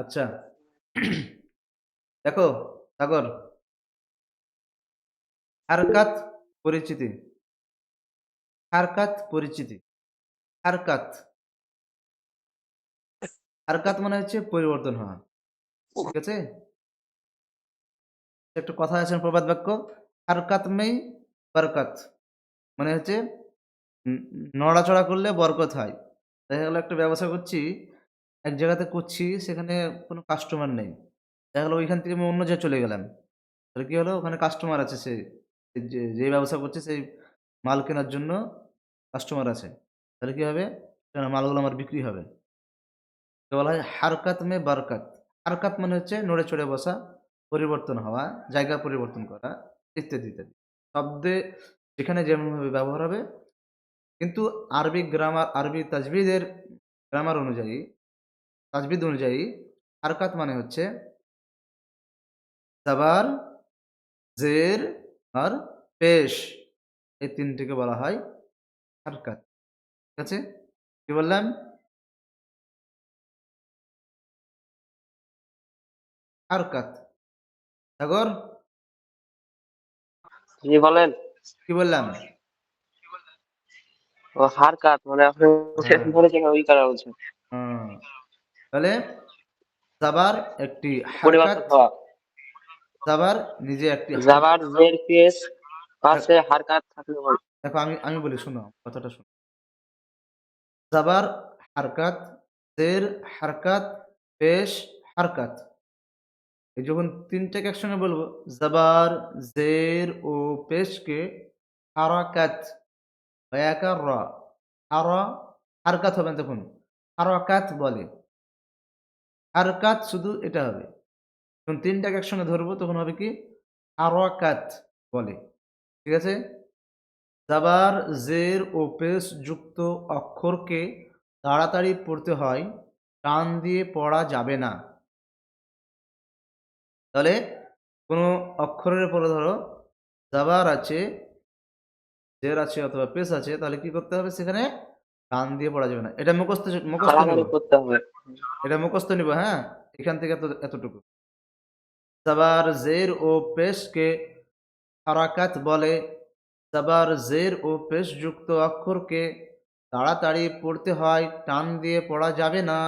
আচ্ছা। দেখো, সাগর। হারকাত পরিচিতি। হারকাত পরিচিতি। হারকাত। হারকাত মানে হচ্ছে পরিবর্তন হওয়া। ঠিক আছে? একটা কথা আছে প্রবাদ বাক্য। হারকাত মেই বরকত। মানে হচ্ছে নড়াচড়া করলে বরকত হয়। দেখা গেলো একটা ব্যবসা করছি। এক জায়গাতে করছি, সেখানে কোনো কাস্টমার নেই। দেখা গেলো ওইখান থেকে আমি অন্য জায়গায় চলে গেলাম। তাহলে কী হলো? ওখানে কাস্টমার আছে সে। যে যে ব্যবসা করছে, সেই মাল কেনার জন্য কাস্টমার আছে। তাহলে কী হবে? মালগুলো আমার বিক্রি হবে। বলা হয় হারকাত মে বারকাত। হারকাত মানে হচ্ছে নড়ে চড়ে বসা, পরিবর্তন হওয়া, জায়গা পরিবর্তন করা, ইত্যাদি ইত্যাদি। শব্দে যেখানে যেমনভাবে ব্যবহার হবে। কিন্তু আরবি গ্রামার, আরবি তাজবিদের গ্রামার অনুযায়ী তাজবিদ অনুযায়ী হারকাত মানে হচ্ছে সাবার জের আর পেশ। এই তিনটিকে বলা হয় হারকাত। ঠিক আছে? কি বললাম? হারকাত। সাগর? জি বলেন। কি বললাম? ও হারকাত মানে আপনি হ্যাঁ। ওই কারণে বলছেন। হুম। তাহলে সাবার একটি হারকাত সাবার নিজে একটি জাবার জের পেশ পাশে হারকাত থাকলে দেখো আমি আমি বলি শোনো কথাটা শোনো। জাবার হারকাত জের হারকাত পেশ হারকাত। এই যখন তিনটাকে একসঙ্গে বলব জাবার জের ও পেশকে হারাকাত হারকাত হবে তখন। হারাকাত বলে। হারকাত শুধু এটা হবে। যখন তিনটাকে একসঙ্গে ধরবো, তখন হবে কি? হারাকাত বলে। ঠিক আছে? জাবার জের ও পেশ যুক্ত অক্ষরকে তাড়াতাড়ি পড়তে হয়, টান দিয়ে পড়া যাবে না। তাহলে কোনো অক্ষরের পরে ধরো জাবার আছে, জের আছে অথবা পেশ আছে, তাহলে কি করতে হবে সেখানে? টান দিয়ে পড়া যাবে না। এটা মুখস্থ মুখস্থ করতে হবে। এটা মুখস্থ নিব হ্যাঁ? এখান থেকে এত এতটুকু। জাবার জের ও পেশকে হারাকাত বলে। জাবার জের ও পেশ যুক্ত অক্ষরকে তাড়াতাড়ি পড়তে হয় টান দিয়ে পড়া যাবে না।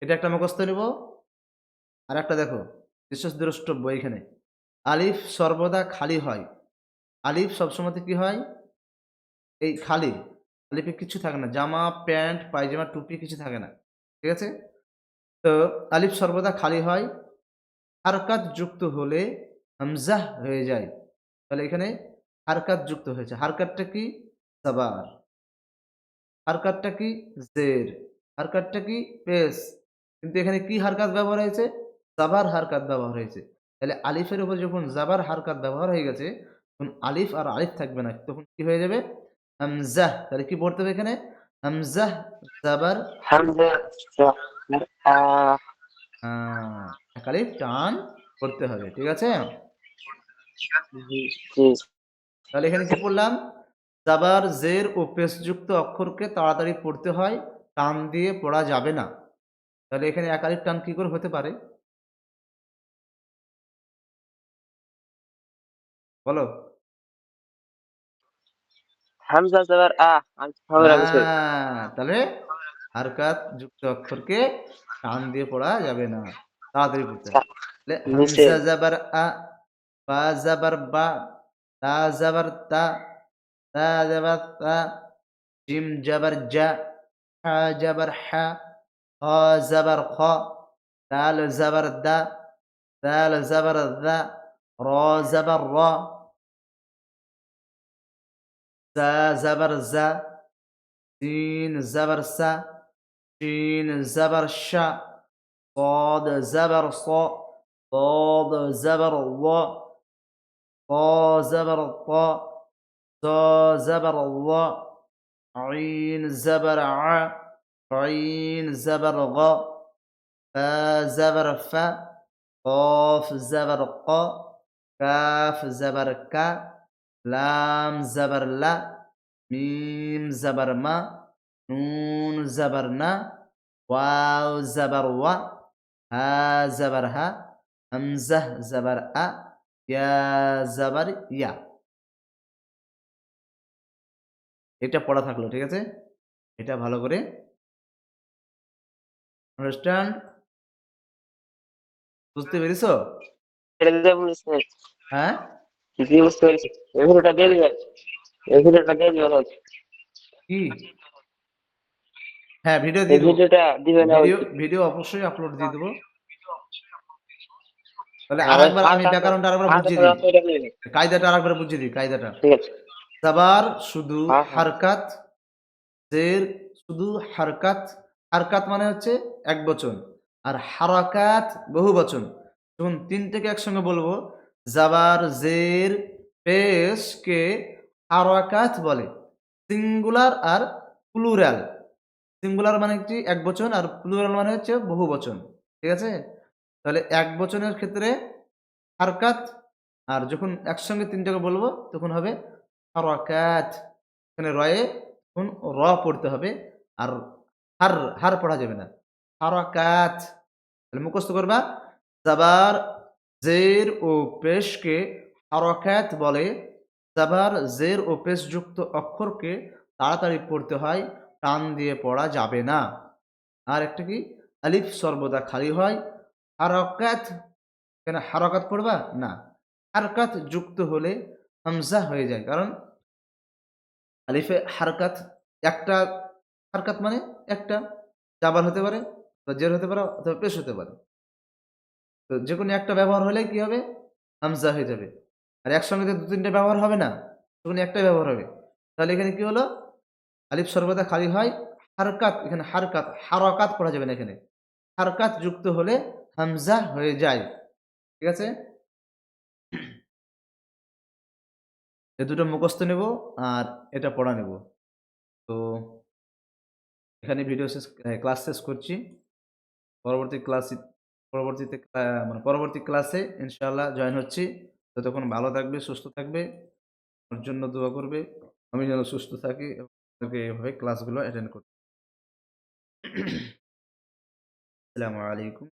এটা একটা মুখস্থ নিব। আর একটা দেখো বিশেষ দ্রষ্টব্য এখানে। আলিফ সর্বদা খালি হয়। আলিফ সবসময় কি হয়? এই খালি। আলিফে কিছু থাকে না। জামা, প্যান্ট, পায়জামা, টুপি কিছু থাকে না। ঠিক আছে? তো আলিফ সর্বদা খালি হয়। হারকাত যুক্ত হলে হামজাহ হয়ে যায়। তাহলে এখানে হারকাত যুক্ত হয়েছে। হারকাতটা কি? সাবার। হারকাতটা কি? জের। হারকাতটা কি? পেস। কিন্তু এখানে কি হারকাত ব্যবহার হয়েছে? জাবার হারকাত ব্যবহার হয়েছে। তাহলে আলিফের উপর যখন জাবার হারকাত ব্যবহার হয়ে গেছে, তখন আলিফ আর আলিফ থাকবে না। তখন কি হয়ে যাবে? হামজাহ তাহলে কি পড়তে হবে এখানে? হামজাহ জাবার। হামজা এক আলিফ টান করতে হবে ঠিক আছে? তাহলে এখানে কি পড়লাম? জাবার জের ও পেশযুক্ত অক্ষরকে তাড়াতাড়ি পড়তে হয় টান দিয়ে পড়া যাবে না। তাহলে এখানে এক আলিফ টান কি করে হতে পারে? বলো। হামজা জাবার আহ আমি হবে না কিছু হ্যাঁ, তাহলে হারকাত যুক্ত অক্ষরকে টান দিয়ে পড়া যাবে না। তাড়াতাড়ি পড়তে হবে। তাহলে নিচে। হামজা জাবার আ বা জাবার বা তা জাবার তা তা জাবার তা জিম জাবার জা হা জাবার হা খ জাবার খ দাল জাবার দা দাল জাবার দা র জাবার র زا زبر زا سين زبر سا شين زبر شا صاد زبر صا ضاد زبر ضا طا زبر طا تا زبر ضا عين زبر ع عين زبر غا فا زبر فا قاف زبر قا كاف زبر كا লাম জাবার লা মিম জাবার মা নুন জাবার না ওয়াও জাবার ওয়া হা জাবার হা হামজাহ জাবার আ ইয়া জাবার ইয়া এটা পড়া থাকল ঠিক আছে? এটা ভালো করে আন্ডারস্ট্যান্ড বুঝতে পেরেছ? হ্যাঁ? কি বুঝতে পেরেছি এই ভিডিওটা দিয়ে দিবে এই ভিডিওটা দিয়ে দিবে কি। হ্যাঁ ভিডিও দিয়ে ভিডিওটা দিবে ভিডিও ভিডিও অবশ্যই আপলোড দিয়ে দেবো। তাহলে আর আরেকবার আমি ব্যাকরণটা আরেকবার বুঝিয়ে দিই। কায়দাটা আরেকবার বুঝিয়ে দিই কায়দাটা। ঠিক আছে। সাবার শুধু। হারকাত জের শুধু হারকাত। হারকাত মানে হচ্ছে এক বচন। আর হারাকাত বহু বচন। যখন তিনটেকে একসঙ্গে বলব জাবার জের পেশকে হারাকাত বলে। সিঙ্গুলার আর প্লুরাল। সিঙ্গুলার মানে হচ্ছে এক বচন আর প্লুরাল মানে হচ্ছে বহু বচন। ঠিক আছে? তাহলে এক বচনের ক্ষেত্রে হারকাত, আর যখন একসঙ্গে তিনটাকে বলব, তখন হবে হারাকাত। এখানে রয়ে তখন র পড়তে হবে, আর হার হার পড়া যাবে না। হারাকাত। তাহলে মুখস্থ করবা, জাবার জের ও পেশকে হারাকাত বলে। জাবার জের ও পেশ যুক্ত অক্ষরকে তাড়াতাড়ি পড়তে হয়, টান দিয়ে পড়া যাবে না। আর একটা কি? আলিফ সর্বদা খালি হয়। হারকাত, কেন হারকাত পড়বা? না। হারকাত যুক্ত হলে হামজা হয়ে যায়, কারণ আলিফে হারকাত একটা, হারকাত মানে একটা। জাবার হতে পারে জের হতে পারে অথবা পেশ হতে পারে। তো যে কোনো একটা ব্যবহার হলে কি হবে? হামজা হয়ে যাবে। আর একসঙ্গে তো দু তিনটে ব্যবহার হবে না। তখন একটাই ব্যবহার হবে। তাহলে এখানে কি হলো? আলিফ সর্বদা খালি হয় হারকাত। এখানে হারকাত হারকাত পড়া যাবে না এখানে। হারকাত যুক্ত হলে হামজা হয়ে যায়। ঠিক আছে? এ দুটো মুখস্থ নেব আর এটা পড়া নেব। তো এখানে ভিডিও শেষ ক্লাস শেষ করছি। পরবর্তী ক্লাস পরবর্তীতে মানে পরবর্তী ক্লাসে ইনশাআল্লাহ জয়েন হচ্ছি। ততক্ষণ ভালো থাকবে, সুস্থ থাকবে, ওর জন্য দোয়া করবে। আমি যেন সুস্থ থাকি এবং এভাবে ক্লাসগুলো অ্যাটেন্ড করতে আসসালামু আলাইকুম।